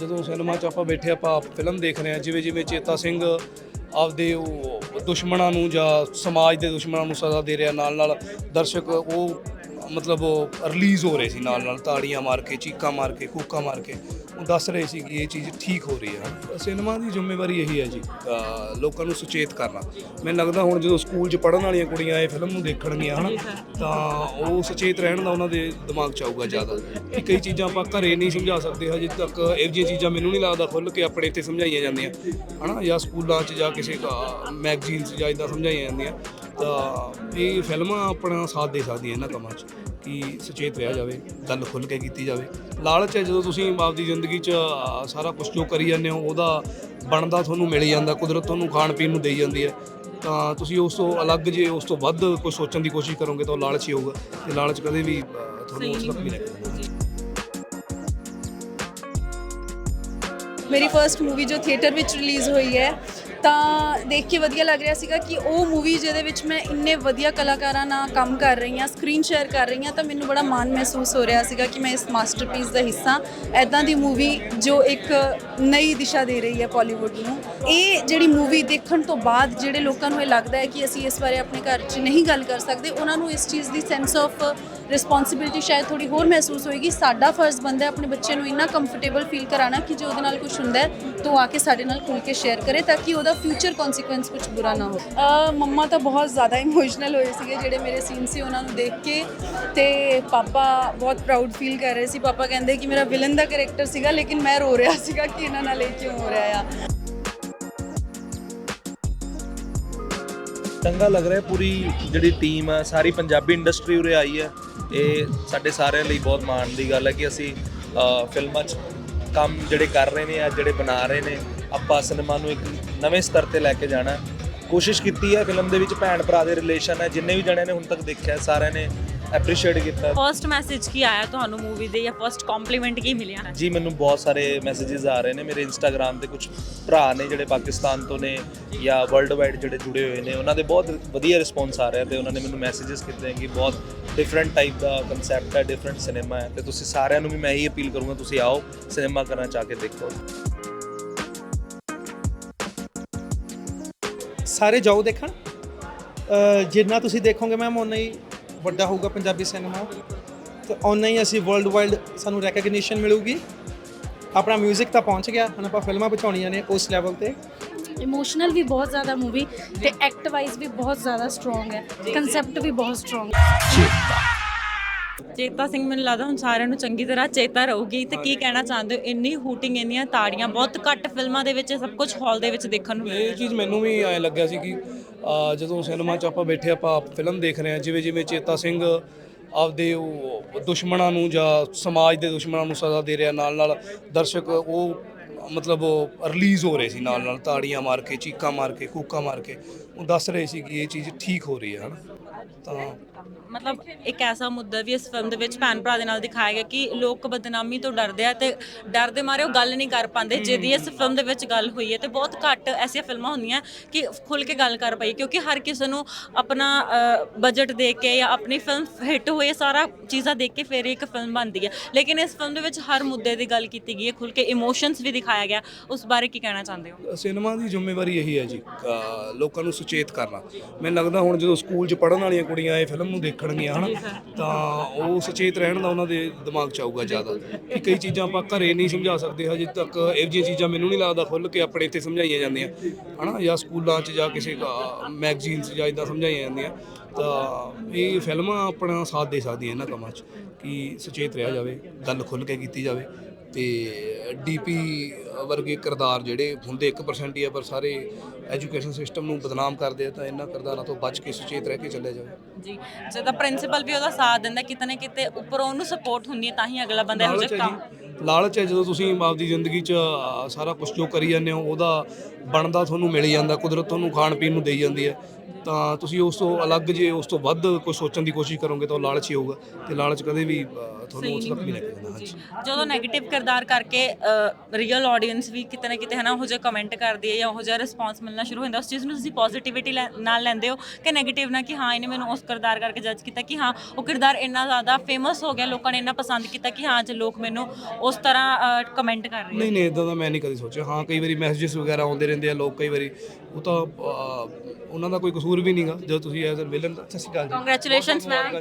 ਜਦੋਂ ਸਿਨੇਮਾ 'ਚ ਆਪਾਂ ਬੈਠੇ ਆਪਾਂ ਫਿਲਮ ਦੇਖ ਰਹੇ ਹਾਂ, ਜਿਵੇਂ ਜਿਵੇਂ ਚੇਤਾ ਸਿੰਘ ਆਪਦੇ ਉਹ ਦੁਸ਼ਮਣਾਂ ਨੂੰ ਜਾਂ ਸਮਾਜ ਦੇ ਦੁਸ਼ਮਣਾਂ ਨੂੰ ਸਜ਼ਾ ਦੇ ਰਿਹਾ, ਨਾਲ ਨਾਲ ਦਰਸ਼ਕ ਉਹ ਮਤਲਬ ਉਹ ਰਿਲੀਜ਼ ਹੋ ਰਹੇ ਸੀ ਨਾਲ ਨਾਲ, ਤਾੜੀਆਂ ਮਾਰ ਕੇ, ਚੀਕਾਂ ਮਾਰ ਕੇ, ਕੂਕਾਂ ਮਾਰ ਕੇ, ਉਹ ਦੱਸ ਰਹੇ ਸੀ ਕਿ ਇਹ ਚੀਜ਼ ਠੀਕ ਹੋ ਰਹੀ ਹੈ। ਸਿਨੇਮਾ ਦੀ ਜ਼ਿੰਮੇਵਾਰੀ ਇਹੀ ਹੈ ਜੀ ਲੋਕਾਂ ਨੂੰ ਸੁਚੇਤ ਕਰਨਾ। ਮੈਨੂੰ ਲੱਗਦਾ ਹੁਣ ਜਦੋਂ ਸਕੂਲ 'ਚ ਪੜ੍ਹਨ ਵਾਲੀਆਂ ਕੁੜੀਆਂ ਇਹ ਫਿਲਮ ਨੂੰ ਦੇਖਣਗੀਆਂ, ਹਨਾ, ਤਾਂ ਉਹ ਸੁਚੇਤ ਰਹਿਣ ਦਾ ਉਹਨਾਂ ਦੇ ਦਿਮਾਗ 'ਚ ਆਊਗਾ ਜ਼ਿਆਦਾ ਕਿ ਕਈ ਚੀਜ਼ਾਂ ਆਪਾਂ ਘਰੇ ਨਹੀਂ ਸਮਝਾ ਸਕਦੇ, ਹਜੇ ਤੱਕ ਇਹੋ ਜਿਹੀਆਂ ਚੀਜ਼ਾਂ ਮੈਨੂੰ ਨਹੀਂ ਲੱਗਦਾ ਖੁੱਲ੍ਹ ਕੇ ਆਪਣੇ ਇੱਥੇ ਸਮਝਾਈਆਂ ਜਾਂਦੀਆਂ, ਹਨਾ, ਜਾਂ ਸਕੂਲਾਂ 'ਚ ਜਾਂ ਕਿਸੇ ਮੈਗਜ਼ੀਨ 'ਚ ਜਾਂ ਇਦਾਂ ਸਮਝਾਈਆਂ ਜਾਂਦੀਆਂ। ਤਾਂ ਇਹ ਫਿਲਮਾਂ ਆਪਣਾ ਸਾਥ ਦੇ ਸਕਦੀਆਂ ਇਹਨਾਂ ਕੰਮਾਂ 'ਚ, ਕਿ ਸੁਚੇਤ ਰਿਹਾ ਜਾਵੇ ਗੱਲ ਖੁੱਲ੍ਹ ਕੇ ਕੀਤੀ ਜਾਵੇ। ਲਾਲਚ ਹੈ ਜਦੋਂ ਤੁਸੀਂ ਆਪਦੀ ਜ਼ਿੰਦਗੀ 'ਚ ਸਾਰਾ ਕੁਝ ਜੋ ਕਰੀ ਜਾਂਦੇ ਹੋ, ਉਹਦਾ ਬਣਦਾ ਤੁਹਾਨੂੰ ਮਿਲ ਜਾਂਦਾ, ਕੁਦਰਤ ਤੁਹਾਨੂੰ ਖਾਣ ਪੀਣ ਨੂੰ ਦੇਈ ਜਾਂਦੀ ਹੈ। ਤਾਂ ਤੁਸੀਂ ਉਸ ਤੋਂ ਅਲੱਗ ਜੇ, ਉਸ ਤੋਂ ਵੱਧ ਕੁਝ ਸੋਚਣ ਦੀ ਕੋਸ਼ਿਸ਼ ਕਰੋਗੇ ਤਾਂ ਉਹ ਲਾਲਚ ਹੀ ਹੋਊਗਾ। ਤੇ ਲਾਲਚ ਕਦੇ ਵੀ ਤੁਹਾਨੂੰ ਉਸ ਤੱਕ ਨਹੀਂ ਲੈ ਕੇ ਮੇਰੀ ਫਰਸਟ ਮੂਵੀ ਜੋ ਥੀਏਟਰ ਵਿੱਚ ਰਿਲੀਜ਼ ਹੋਈ ਹੈ ਤਾਂ ਦੇਖ ਕੇ ਵਧੀਆ ਲੱਗ ਰਿਹਾ ਸੀਗਾ ਕਿ ਉਹ ਮੂਵੀ ਜਿਹਦੇ ਵਿੱਚ ਮੈਂ ਇੰਨੇ ਵਧੀਆ ਕਲਾਕਾਰਾਂ ਨਾਲ ਕੰਮ ਕਰ ਰਹੀ ਹਾਂ ਸਕਰੀਨ ਸ਼ੇਅਰ ਕਰ ਰਹੀ ਹਾਂ, ਤਾਂ ਮੈਨੂੰ ਬੜਾ ਮਾਣ ਮਹਿਸੂਸ ਹੋ ਰਿਹਾ ਸੀਗਾ ਕਿ ਮੈਂ ਇਸ ਮਾਸਟਰਪੀਸ ਦਾ ਹਿੱਸਾ ਐਦਾਂ ਦੀ ਮੂਵੀ ਜੋ ਇੱਕ ਨਈ ਦਿਸ਼ਾ ਦੇ ਰਹੀ ਹੈ ਬਾਲੀਵੁੱਡ ਨੂੰ। ਇਹ ਜਿਹੜੀ ਮੂਵੀ ਦੇਖਣ ਤੋਂ ਬਾਅਦ ਜਿਹੜੇ ਲੋਕਾਂ ਨੂੰ ਇਹ ਲੱਗਦਾ ਹੈ ਕਿ ਅਸੀਂ ਇਸ ਬਾਰੇ ਆਪਣੇ ਘਰ 'ਚ ਨਹੀਂ ਗੱਲ ਕਰ ਸਕਦੇ, ਉਹਨਾਂ ਨੂੰ ਇਸ ਚੀਜ਼ ਦੀ ਸੈਂਸ ਆਫ ਰਿਸਪੌਂਸਿਬਿਲਟੀ ਸ਼ਾਇਦ ਥੋੜੀ ਹੋਰ ਮਹਿਸੂਸ ਹੋਏਗੀ। ਸਾਡਾ ਫਰਜ਼ ਬਣਦਾ ਆਪਣੇ ਬੱਚੇ ਨੂੰ ਇੰਨਾ ਕੰਫਰਟੇਬਲ ਫੀਲ ਕਰਾਉਣਾ ਕਿ ਜੇ ਉਹਦੇ ਨਾਲ ਕੁਝ ਹੁੰਦਾ ਤਾਂ ਆ ਕੇ ਸਾਡੇ ਨਾਲ ਖੁੱਲ ਕੇ ਸ਼ੇਅਰ ਕਰੇ ਤਾਂ ਕਿ ਉਹਦਾ ਫਿਊਚਰ ਕਨਸੀਕੁਐਂਸ ਕੁਝ ਬੁਰਾ ਨਾ ਹੋਵੇ। ਮੰਮਾ ਤਾਂ ਬਹੁਤ ਜ਼ਿਆਦਾ ਇਮੋਸ਼ਨਲ ਹੋਏ ਸੀਗੇ ਜਿਹੜੇ ਮੇਰੇ ਸੀਨ ਸੀ ਉਹਨਾਂ ਨੂੰ ਦੇਖ ਕੇ ਤੇ ਪਾਪਾ ਬਹੁਤ ਪ੍ਰਾਊਡ ਫੀਲ ਕਰ ਰਹੇ ਸੀ। ਪਾਪਾ ਕਹਿੰਦੇ ਕਿ ਮੇਰਾ ਵਿਲਨ ਦਾ ਕੈਰੈਕਟਰ ਸੀਗਾ ਲੇਕਿਨ ਮੈਂ ਰੋ ਰਿਹਾ ਸੀਗਾ ਕਿ ਇਹਨਾਂ ਨਾਲ ਇਹ ਕਿਉਂ ਹੋ ਰਿਹਾ ਆ। ਚੰਗਾ ਲੱਗ ਰਿਹਾ ਪੂਰੀ ਜਿਹੜੀ ਟੀਮ ਹੈ ਸਾਰੀ ਪੰਜਾਬੀ ਇੰਡਸਟਰੀ ਉਰੇ ਆਈ ਹੈ ਇਹ ਸਾਡੇ ਸਾਰਿਆਂ ਲਈ ਬਹੁਤ ਮਾਣ ਦੀ ਗੱਲ ਹੈ ਕਿ ਅਸੀਂ ਫਿਲਮਾਂ 'ਚ ਕੰਮ ਜਿਹੜੇ ਕਰ ਰਹੇ ਨੇ ਆ ਜਿਹੜੇ ਬਣਾ ਰਹੇ ਨੇ, ਆਪਾਂ ਸਿਨੇਮਾ ਨੂੰ ਇੱਕ ਨਵੇਂ ਸਤਰ ਤੇ ਲੈ ਕੇ ਜਾਣਾ। ਕੋਸ਼ਿਸ਼ ਕੀਤੀ ਹੈ ਫਿਲਮ ਦੇ ਵਿੱਚ ਭੈਣ ਭਰਾ ਦੇ ਰਿਲੇਸ਼ਨ ਹੈ, ਜਿੰਨੇ ਵੀ ਜਣਿਆਂ ਨੇ ਹੁਣ ਤੱਕ ਦੇਖਿਆ, ਸਾਰਿਆਂ ਨੇ ਐਪਰੀਸ਼ੀਏਟ ਕੀਤਾ। ਫਰਸਟ ਮੈਸੇਜ ਕੀ ਆਇਆ ਤੁਹਾਨੂੰ ਮੂਵੀ ਦੇ ਜਾਂ ਫਰਸਟ ਕੰਪਲੀਮੈਂਟ ਕੀ ਮਿਲਿਆ? ਜੀ ਮੈਨੂੰ ਬਹੁਤ ਸਾਰੇ ਮੈਸੇजेस ਆ ਰਹੇ ਨੇ। ਮੇਰੇ ਇੰਸਟਾਗ੍ਰam ਤੇ ਕੁਝ ਭਰਾ ਨੇ ਜਿਹੜੇ ਪਾਕਿਸਤਾਨ ਤੋਂ ਨੇ ਜਾਂ ਵਰਲਡ ਵਾਈਡ ਜਿਹੜੇ ਜੁੜੇ ਹੋਏ ਨੇ ਉਹਨਾਂ ਦੇ ਬਹੁਤ ਵਧੀਆ ਰਿਸਪੌਂਸ ਆ ਰਿਹਾ ਤੇ ਉਹਨਾਂ ਨੇ ਮੈਨੂੰ ਮੈਸੇजेस ਕੀਤੇ ਕਿ ਬਹੁਤ ਡਿਫਰੈਂਟ ਟਾਈਪ ਦਾ ਕਨਸੈਪਟ ਹੈ ਡਿਫਰੈਂਟ ਸਿਨੇਮਾ ਹੈ। ਤੇ ਤੁਸੀਂ ਸਾਰਿਆਂ ਨੂੰ ਵੀ ਮੈਂ ਇਹੀ ਅਪੀਲ ਕਰੂੰਗਾ ਤੁਸੀਂ ਆਓ ਸਿਨੇਮਾ ਕਰਨਾ ਚਾਹ ਕੇ ਦੇਖੋ। ਸਾਰੇ ਜਾਓ ਦੇਖਣ। ਜਿੰਨਾ ਤੁਸੀਂ ਦੇਖੋਗੇ ਮੈਮ ਉਨਾ ਹੀ ਵੱਡਾ ਹੋਊਗਾ ਪੰਜਾਬੀ ਸਿਨੇਮਾ ਤੇ ਓਨਾ ਹੀ ਅਸੀਂ ਵਰਲਡ ਵਾਈਡ ਸਾਨੂੰ ਰੈਕਗਨੀਸ਼ਨ ਮਿਲੂਗੀ। ਆਪਣਾ 뮤직 ਤਾਂ ਪਹੁੰਚ ਗਿਆ ਹੁਣ ਆਪਾਂ ਫਿਲਮਾਂ ਪਹੁੰਚਾਉਣੀਆਂ ਨੇ ਉਸ ਲੈਵਲ ਤੇ। ਇਮੋਸ਼ਨਲ ਵੀ ਬਹੁਤ ਜ਼ਿਆਦਾ ਮੂਵੀ ਤੇ ਐਕਟ ਵਾਈਜ਼ ਵੀ ਬਹੁਤ ਜ਼ਿਆਦਾ ਸਟਰੋਂਗ ਹੈ। ਕਨਸੈਪਟ ਵੀ ਬਹੁਤ ਸਟਰੋਂਗ ਹੈ। ਚੇਤਾ ਸਿੰਘ ਮੈਨੂੰ ਲੱਗਦਾ ਹੁਣ ਸਾਰਿਆਂ ਨੂੰ ਚੰਗੀ ਤਰ੍ਹਾਂ ਚੇਤਾ ਰਹੂਗੀ। ਤੇ ਕੀ ਕਹਿਣਾ ਚਾਹੁੰਦੇ ਹੋ? ਇੰਨੀ ਹੂਟਿੰਗ ਇੰਨੀਆਂ ਤਾੜੀਆਂ ਬਹੁਤ ਘੱਟ ਫਿਲਮਾਂ ਦੇ ਵਿੱਚ ਇਹ ਸਭ ਕੁਝ ਹਾਲ ਦੇ ਵਿੱਚ ਦੇਖਣ ਨੂੰ ਮਿਲਦਾ ਇਹ ਚੀਜ਼ ਮੈਨੂੰ ਵੀ ਐਂ ਲੱਗਿਆ ਸੀ ਕਿ ਅ, ਜਦੋਂ ਸਿਨੇਮਾ 'ਚ ਆਪਾਂ ਬੈਠੇ ਆਪਾਂ ਫਿਲਮ ਦੇਖ ਰਹੇ ਹਾਂ ਜਿਵੇਂ ਜਿਵੇਂ ਚੇਤਾ ਸਿੰਘ ਆਪਦੇ ਉਹ ਦੁਸ਼ਮਣਾਂ ਨੂੰ ਜਾਂ ਸਮਾਜ ਦੇ ਦੁਸ਼ਮਣਾਂ ਨੂੰ ਸਜ਼ਾ ਦੇ ਰਿਹਾ ਨਾਲ ਨਾਲ ਦਰਸ਼ਕ ਉਹ ਮਤਲਬ ਰਿਲੀਜ਼ ਹੋ ਰਹੇ ਸੀ ਨਾਲ ਨਾਲ ਤਾੜੀਆਂ ਮਾਰ ਕੇ ਚੀਕਾਂ ਮਾਰ ਕੇ ਕੂਕਾਂ ਮਾਰ ਕੇ। ਉਹ ਦੱਸ ਰਹੇ ਸੀ ਕਿ ਇਹ ਚੀਜ਼ ਠੀਕ ਹੋ ਰਹੀ ਹੈ ਹਨਾ? ਤਾਂ ਮਤਲਬ ਇੱਕ ਐਸਾ ਮੁੱਦਾ ਵੀ ਇਸ ਫਿਲਮ ਦੇ ਵਿੱਚ ਭੈਣ ਭਰਾ ਦੇ ਨਾਲ ਦਿਖਾਇਆ ਗਿਆ ਕਿ ਲੋਕ ਬਦਨਾਮੀ ਤੋਂ ਡਰਦੇ ਆ ਤੇ ਡਰ ਦੇ ਮਾਰੇ ਉਹ ਗੱਲ ਨਹੀਂ ਕਰ ਪਾਉਂਦੇ ਜਿਹਦੀ ਇਸ ਫਿਲਮ ਦੇ ਵਿੱਚ ਗੱਲ ਹੋਈ ਹੈ ਤੇ ਬਹੁਤ ਘੱਟ ਐਸੀਆਂ ਫਿਲਮਾਂ ਹੁੰਦੀਆਂ ਕਿ ਖੁੱਲ ਕੇ ਗੱਲ ਕਰ ਪਾਈ ਕਿਉਂਕਿ ਹਰ ਕਿਸੇ ਨੂੰ ਆਪਣਾ ਬਜਟ ਦੇਖ ਕੇ ਜਾਂ ਆਪਣੀ ਫਿਲਮ ਹਿੱਟ ਹੋਏ ਸਾਰਾ ਚੀਜ਼ਾਂ ਦੇਖ ਕੇ ਫਿਰ ਇੱਕ ਫਿਲਮ ਬਣਦੀ ਹੈ। ਲੇਕਿਨ ਇਸ ਫਿਲਮ ਦੇ ਵਿੱਚ ਹਰ ਮੁੱਦੇ ਦੀ ਗੱਲ ਕੀਤੀ ਗਈ ਹੈ ਖੁੱਲ ਕੇ ਇਮੋਸ਼ਨਸ ਵੀ ਦਿਖਾਇਆ ਗਿਆ। ਉਸ ਬਾਰੇ ਕੀ ਕਹਿਣਾ ਚਾਹੁੰਦੇ ਹੋ? ਸਿਨੇਮਾ ਦੀ ਜ਼ਿੰਮੇਵਾਰੀ ਇਹੀ ਹੈ ਜੀ ਲੋਕਾਂ ਨੂੰ ਸੁਚੇਤ ਕਰਨਾ। ਮੈਨੂੰ ਲੱਗਦਾ ਹੁਣ ਜਦੋਂ ਸਕੂਲ 'ਚ ਪੜ੍ਹਨ ਵਾਲੀਆਂ ਕੁੜੀਆਂ ਇਹ ਫਿਲਮ ਨੂੰ ਦੇਖਣਗੀਆਂ, ਹਨਾ? ਤਾਂ ਉਹ ਸੁਚੇਤ ਰਹਿਣ ਦਾ ਉਹਨਾਂ ਦੇ ਦਿਮਾਗ 'ਚ ਆਊਗਾ ਜ਼ਿਆਦਾ ਕਿ ਕਈ ਚੀਜ਼ਾਂ ਆਪਾਂ ਘਰੇ ਨਹੀਂ ਸਮਝਾ ਸਕਦੇ, ਹਜੇ ਤੱਕ ਇਹੋ ਜਿਹੀਆਂ ਚੀਜ਼ਾਂ ਮੈਨੂੰ ਨਹੀਂ ਲੱਗਦਾ ਖੁੱਲ੍ਹ ਕੇ ਆਪਣੇ ਇੱਥੇ ਸਮਝਾਈਆਂ ਜਾਂਦੀਆਂ, ਹਨਾ? ਜਾਂ ਸਕੂਲਾਂ 'ਚ ਜਾਂ ਕਿਸੇ ਮੈਗਜ਼ੀਨ 'ਚ ਜਾਂ ਇਦਾਂ ਸਮਝਾਈਆਂ ਜਾਂਦੀਆਂ। ਤਾਂ ਇਹ ਫਿਲਮਾਂ ਆਪਣਾ ਸਾਥ ਦੇ ਸਕਦੀਆਂ ਇਹਨਾਂ ਕੰਮਾਂ 'ਚ ਕਿ ਸੁਚੇਤ ਰਿਹਾ ਜਾਵੇ, ਗੱਲ ਖੁੱਲ੍ਹ ਕੇ ਕੀਤੀ ਜਾਵੇ। ਤੇ ਡੀਪੀ ਵਰਗੇ ਕਿਰਦਾਰ ਜਿਹੜੇ ਹੁੰਦੇ 1% ਹੀ ਆ, ਪਰ ਸਾਰੇ ਐਜੂਕੇਸ਼ਨ ਸਿਸਟਮ ਨੂੰ ਬਦਨਾਮ ਕਰਦੇ ਆ ਤਾਂ ਇਹਨਾਂ ਕਿਰਦਾਰਾਂ ਤੋਂ ਬਚ ਕੇ ਸੁਚੇਤ ਰਹਿ ਕੇ ਚੱਲਿਆ ਜਾਵੇ। ਜੀ। ਜਦੋਂ ਪ੍ਰਿੰਸੀਪਲ ਵੀ ਉਹਦਾ ਸਾਥ ਦਿੰਦਾ ਕਿਤੇ ਨਾ ਕਿਤੇ ਉੱਪਰੋਂ ਉਹਨੂੰ ਸਪੋਰਟ ਹੁੰਦੀ ਹੈ ਤਾਂ ਹੀ ਅਗਲਾ ਬੰਦਾ ਇਹੋ ਜਿਹਾ ਲਾਲਚ ਹੈ ਜਦੋਂ ਤੁਸੀਂ ਆਪਦੀ ਜ਼ਿੰਦਗੀ 'ਚ ਸਾਰਾ ਕੁਝ ਜੋ ਕਰੀ ਜਾਂਦੇ ਹੋ ਉਹਦਾ ਬਣਦਾ ਤੁਹਾਨੂੰ ਮਿਲ ਜਾਂਦਾ ਕੁਦਰਤ ਤੁਹਾਨੂੰ ਖਾਣ ਪੀਣ ਨੂੰ ਦੇਈ ਜਾਂਦੀ ਹੈ। ਤਾਂ ਤੁਸੀਂ ਉਸ ਤੋਂ ਅਲੱਗ ਜੇ ਉਸ ਤੋਂ ਵੱਧ ਕੋਈ ਸੋਚਣ ਦੀ ਕੋਸ਼ਿਸ਼ ਕਰੋਗੇ ਤਾਂ ਲਾਲਚ ਹੀ ਹੋਊਗਾ ਤੇ ਲਾਲਚ ਕਦੇ ਵੀ ਤੁਹਾਨੂੰ ਉਸ ਨਹੀਂ ਲੈ ਜਾਂਦਾ ਜਦੋਂ 네ਗੇਟਿਵ ਕਿਰਦਾਰ ਕਰਕੇ ਰੀਅਲ ਆਡੀਅנס ਵੀ ਕਿਤੇ ਨਾ ਕਿਤੇ ਹਨਾ ਉਹ ਜਿਹਾ ਕਮੈਂਟ ਕਰਦੀ ਹੈ ਜਾਂ ਉਹ ਜਿਹਾ ਰਿਸਪੌਂਸ ਮਿਲਣਾ ਸ਼ੁਰੂ ਹੁੰਦਾ ਉਸ ਚੀਜ਼ ਨੂੰ ਤੁਸੀਂ ਪੋਜ਼ਿਟਿਵਿਟੀ ਨਾਲ ਲੈਂਦੇ ਹੋ ਕਿ 네ਗੇਟਿਵ ਨਾ ਕਿ ਹਾਂ ਇਹਨੇ ਮੈਨੂੰ ਉਸ ਕਿਰਦਾਰ ਕਰਕੇ ਜੱਜ ਕੀਤਾ ਕਿ ਹਾਂ ਉਹ ਕਿਰਦਾਰ ਇੰਨਾ ਜ਼ਿਆਦਾ ਫੇਮਸ ਹੋ ਗਿਆ ਲੋਕਾਂ ਨੇ ਇੰਨਾ ਪਸੰਦ ਕੀਤਾ ਕਿ ਹਾਂ ਜੇ ਲੋਕ ਮੈਨੂੰ ਉਸ ਤਰ੍ਹਾਂ ਕਮੈਂਟ ਕਰ ਰਹੇ ਨਹੀਂ ਨਹੀਂ ਇਦਾਂ ਦਾ ਮੈਂ ਨਹੀਂ ਕਦੀ ਸੋਚਿਆ। ਹਾਂ ਕਈ ਵਾਰੀ ਮੈਸੇजेस ਵਗੈਰਾ ਆਉਂਦੇ ਰਹਿੰਦੇ ਆ ਲੋਕ ਕਈ ਵਾਰੀ ਉਹ ਤਾਂ ਉਹਨਾਂ ਦਾ ਕੋਈ ਕਸੂਰ ਵੀ ਨਹੀਂਗਾ ਜਦੋਂ ਤੁਸੀਂ ਐਜ਼ ਅ ਵਿਲਨ ਸਤਿ ਸ਼੍ਰੀ ਅਕਾਲ ਜੀ। ਕੰਗ੍ਰੈਚੁਲੇਸ਼ਨਸ ਮੈਮ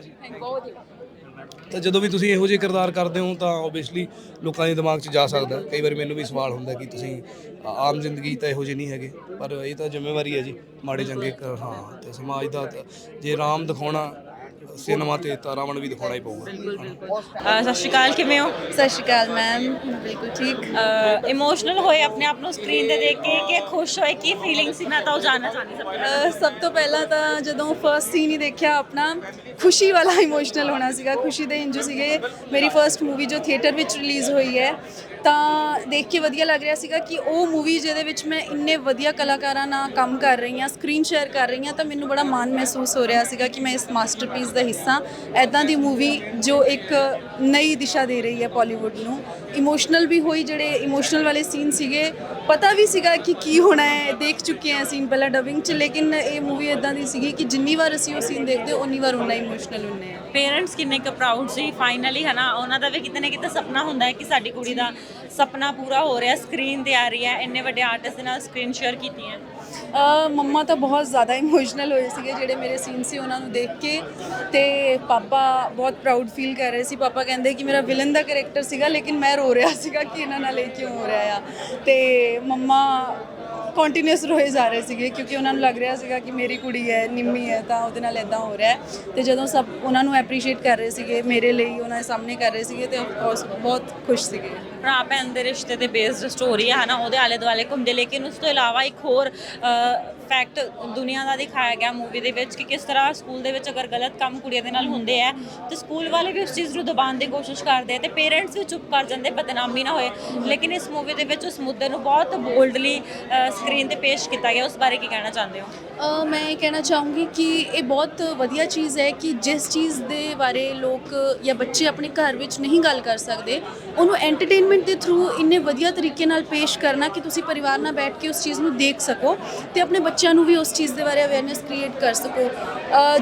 ਤਾਂ ਜਦੋਂ ਵੀ ਤੁਸੀਂ ਇਹੋ ਜਿਹੇ ਕਿਰਦਾਰ ਕਰਦੇ ਹੋ ਤਾਂ ਓਬਵੀਅਸਲੀ ਲੋਕਾਂ ਦੇ ਦਿਮਾਗ 'ਚ ਜਾ ਸਕਦਾ ਕਈ ਵਾਰੀ ਮੈਨੂੰ ਵੀ ਸਵਾਲ ਹੁੰਦਾ ਕਿ ਤੁਸੀਂ ਆਮ ਜ਼ਿੰਦਗੀ ਤਾਂ ਇਹੋ ਜਿਹੇ ਨਹੀਂ ਹੈਗੇ, ਪਰ ਇਹ ਤਾਂ ਜ਼ਿੰਮੇਵਾਰੀ ਹੈ ਜੀ, ਮਾੜੇ ਚੰਗੇ ਹਾਂ, ਤੇ ਸਮਾਜ ਦਾ ਜੇ ਰਾਮ ਦਿਖਾਉਣਾ ਸਿਨੇਮਾ ਤੇ ਤਾਂ ਰਾਵਣ ਵੀ ਦਿਖਾਉਣਾ ਹੀ ਪਊਗਾ। ਹਨਾ। ਸਤਿ ਸ਼੍ਰੀ ਅਕਾਲ ਕਿਵੇਂ ਹੋ? ਸਤਿ ਸ਼੍ਰੀ ਅਕਾਲ ਮੈਮ ਬਿਲਕੁਲ ਠੀਕ। ਇਮੋਸ਼ਨਲ ਹੋਏ ਆਪਣੇ ਆਪ ਨੂੰ ਸਕਰੀਨ ਤੇ ਦੇਖ ਕੇ ਕਿ ਖੁਸ਼ ਹੋਏ ਕੀ ਫੀਲਿੰਗ ਸੀ? ਮੈਂ ਤਾਂ ਉਹ ਜਾਣਨਾ ਚਾਹੁੰਦੀ ਸਭ ਤੋਂ ਪਹਿਲਾਂ। ਅਹ ਸਭ ਤੋਂ ਪਹਿਲਾਂ ਤਾਂ ਜਦੋਂ ਫਰਸਟ ਸੀਨ ਹੀ ਦੇਖਿਆ ਆਪਣਾ ਖੁਸ਼ੀ ਵਾਲਾ ਇਮੋਸ਼ਨਲ ਹੋਣਾ ਸੀਗਾ ਖੁਸ਼ੀ ਦੇ ਇੰਜੂ ਸੀਗੇ। ਮੇਰੀ ਫਰਸਟ ਮੂਵੀ ਜੋ ਥੀਏਟਰ ਵਿੱਚ ਰਿਲੀਜ਼ ਹੋਈ ਹੈ ਤਾਂ ਦੇਖ ਕੇ ਵਧੀਆ ਲੱਗ ਰਿਹਾ ਸੀਗਾ ਕਿ ਉਹ ਮੂਵੀ ਜਿਹਦੇ ਵਿੱਚ ਮੈਂ ਇੰਨੇ ਵਧੀਆ ਕਲਾਕਾਰਾਂ ਨਾਲ ਕੰਮ ਕਰ ਰਹੀ ਹਾਂ ਸਕਰੀਨ ਸ਼ੇਅਰ ਕਰ ਰਹੀ ਹਾਂ, ਤਾਂ ਮੈਨੂੰ ਬੜਾ ਮਾਣ ਮਹਿਸੂਸ ਹੋ ਰਿਹਾ ਸੀਗਾ ਕਿ ਮੈਂ ਇਸ ਮਾਸਟਰਪੀਸ ਦਾ ਹਿੱਸਾ ਐਦਾਂ ਦੀ ਮੂਵੀ ਜੋ ਇੱਕ ਨਈ ਦਿਸ਼ਾ ਦੇ ਰਹੀ ਹੈ ਬਾਲੀਵੁੱਡ ਨੂੰ। ਇਮੋਸ਼ਨਲ ਵੀ ਹੋਈ ਜਿਹੜੇ ਇਮੋਸ਼ਨਲ ਵਾਲੇ ਸੀਨ ਸੀਗੇ, ਪਤਾ ਵੀ ਸੀਗਾ ਕਿ ਕੀ ਹੋਣਾ ਹੈ, ਦੇਖ ਚੁੱਕੇ ਹਾਂ ਸੀਨ ਪਹਿਲਾਂ ਡਬਿੰਗ 'ਚ, ਲੇਕਿਨ ਇਹ ਮੂਵੀ ਇਦਾਂ ਦੀ ਸੀਗੀ ਕਿ ਜਿੰਨੀ ਵਾਰ ਅਸੀਂ ਉਹ ਸੀਨ ਦੇਖਦੇ ਉਨੀ ਵਾਰ ਉਨਾ ਇਮੋਸ਼ਨਲ ਹੁੰਨੇ ਆ। ਪੇਰੈਂਟਸ ਕਿੰਨੇ ਕੁ ਪ੍ਰਾਊਡ ਸੀ ਫਾਈਨਲੀ ਹਨਾ, ਉਹਨਾਂ ਦਾ ਵੀ ਕਿਤੇ ਨਾ ਕਿਤੇ ਸੁਪਨਾ ਹੁੰਦਾ ਹੈ ਕਿ ਸਾਡੀ ਕੁੜੀ ਦਾ ਸੁਪਨਾ ਪੂਰਾ ਹੋ ਰਿਹਾ ਸਕਰੀਨ ਤੇ ਆ ਰਹੀ ਹੈ ਇੰਨੇ ਵੱਡੇ ਆਰਟਿਸਟ ਦੇ ਨਾਲ ਸਕਰੀਨ ਸ਼ੇਅਰ ਕੀਤੀ ਹੈ। ਅ, ਮੰਮਾ ਤਾਂ ਬਹੁਤ ਜ਼ਿਆਦਾ ਇਮੋਸ਼ਨਲ ਹੋਏ ਸੀਗੇ ਜਿਹੜੇ ਮੇਰੇ ਸੀਨ ਸੀ ਉਹਨਾਂ ਨੂੰ ਦੇਖ ਕੇ। ਤੇ ਪਾਪਾ ਬਹੁਤ ਪ੍ਰਾਊਡ ਫੀਲ ਕਰ ਰਹੇ ਸੀ। ਪਾਪਾ ਕਹਿੰਦੇ ਕਿ ਮੇਰਾ ਵਿਲਨ ਦਾ ਕੈਰੈਕਟਰ ਸੀਗਾ ਲੇਕਿਨ ਮੈਂ ਰੋ ਰਿਹਾ ਸੀਗਾ ਕਿ ਇਹਨਾਂ ਨਾਲ ਇਹ ਕਿਉਂ ਹੋ ਰਿਹਾ ਆ। ਤੇ ਮੰਮਾ ਕੰਟੀਨਿਊਸ ਰੋਏ ਜਾ ਰਹੇ ਸੀਗੇ, ਕਿਉਂਕਿ ਉਹਨਾਂ ਨੂੰ ਲੱਗ ਰਿਹਾ ਸੀਗਾ ਕਿ ਮੇਰੀ ਕੁੜੀ ਹੈ, ਨਿੰਮੀ ਹੈ, ਤਾਂ ਉਹਦੇ ਨਾਲ ਇਦਾਂ ਹੋ ਰਿਹਾ ਹੈ। ਤੇ ਜਦੋਂ ਸਭ ਉਹਨਾਂ ਨੂੰ ਐਪਰੀਸ਼ੀਏਟ ਕਰ ਰਹੇ ਸੀਗੇ, ਮੇਰੇ ਲਈ ਉਹਨਾਂ ਦੇ ਸਾਹਮਣੇ ਕਰ ਰਹੇ ਸੀਗੇ ਤੇ ਆਫ ਕੋਰਸ ਬਹੁਤ ਖੁਸ਼ ਸੀਗੇ। ਭਰਾ ਭੈਣ ਦੇ ਰਿਸ਼ਤੇ ਤੇ ਬੇਸਡ ਸਟੋਰੀ ਹੈ ਨਾ ਉਹਦੇ ਆਲੇ ਦੁਆਲੇ ਘੁੰਮਦੇ, ਲੇਕਿਨ ਉਸ ਤੋਂ ਇਲਾਵਾ ਇੱਕ ਹੋਰ ਫੈਕਟ ਦੁਨੀਆ ਦਾ ਦਿਖਾਇਆ ਗਿਆ ਮੂਵੀ ਦੇ ਵਿੱਚ ਕਿ ਕਿਸ ਤਰ੍ਹਾਂ ਸਕੂਲ ਦੇ ਵਿੱਚ ਅਗਰ ਗਲਤ ਕੰਮ ਕੁੜੀਆਂ ਦੇ ਨਾਲ ਹੁੰਦੇ ਆ, ਤੇ ਸਕੂਲ ਵਾਲੇ ਵੀ ਉਸ ਚੀਜ਼ ਨੂੰ ਦਬਾਉਣ ਦੀ ਕੋਸ਼ਿਸ਼ ਕਰਦੇ ਆ ਤੇ ਪੇਰੈਂਟਸ ਵੀ ਚੁੱਪ ਕਰ ਜਾਂਦੇ, ਬਦਨਾਮੀ ਨਾ ਹੋਏ। ਲੇਕਿਨ ਇਸ ਮੂਵੀ ਦੇ ਵਿੱਚ ਉਸ ਮੁੱਦੇ ਨੂੰ ਬਹੁਤ ਬੋਲਡਲੀ ਸਕਰੀਨ ਤੇ ਪੇਸ਼ ਕੀਤਾ ਗਿਆ, ਉਸ ਬਾਰੇ ਕੀ ਕਹਿਣਾ ਚਾਹੁੰਦੇ ਹੋ? ਮੈਂ ਇਹ ਕਹਿਣਾ ਚਾਹੂੰਗੀ ਕਿ ਇਹ ਬਹੁਤ ਵਧੀਆ ਚੀਜ਼ ਹੈ ਕਿ ਜਿਸ ਚੀਜ਼ ਦੇ ਬਾਰੇ ਲੋਕ ਜਾਂ ਬੱਚੇ ਆਪਣੇ ਘਰ ਵਿੱਚ ਨਹੀਂ ਗੱਲ ਕਰ ਸਕਦੇ, ਉਹਨੂੰ ਐਂਟਰਟੇਨਮੈਂਟ ਦੇ ਥਰੂ ਇੰਨੇ ਵਧੀਆ ਤਰੀਕੇ ਨਾਲ ਪੇਸ਼ ਕਰਨਾ ਕਿ ਤੁਸੀਂ ਪਰਿਵਾਰ ਨਾਲ ਬੈਠ ਕੇ ਉਸ ਚੀਜ਼ ਨੂੰ ਦੇਖ ਸਕੋ ਤੇ ਆਪਣੇ ਬੱਚੇ ਬੱਚਿਆਂ ਨੂੰ ਵੀ ਉਸ ਚੀਜ਼ ਦੇ ਬਾਰੇ ਅਵੇਅਰਨੈਸ ਕ੍ਰੀਏਟ ਕਰ ਸਕੋ।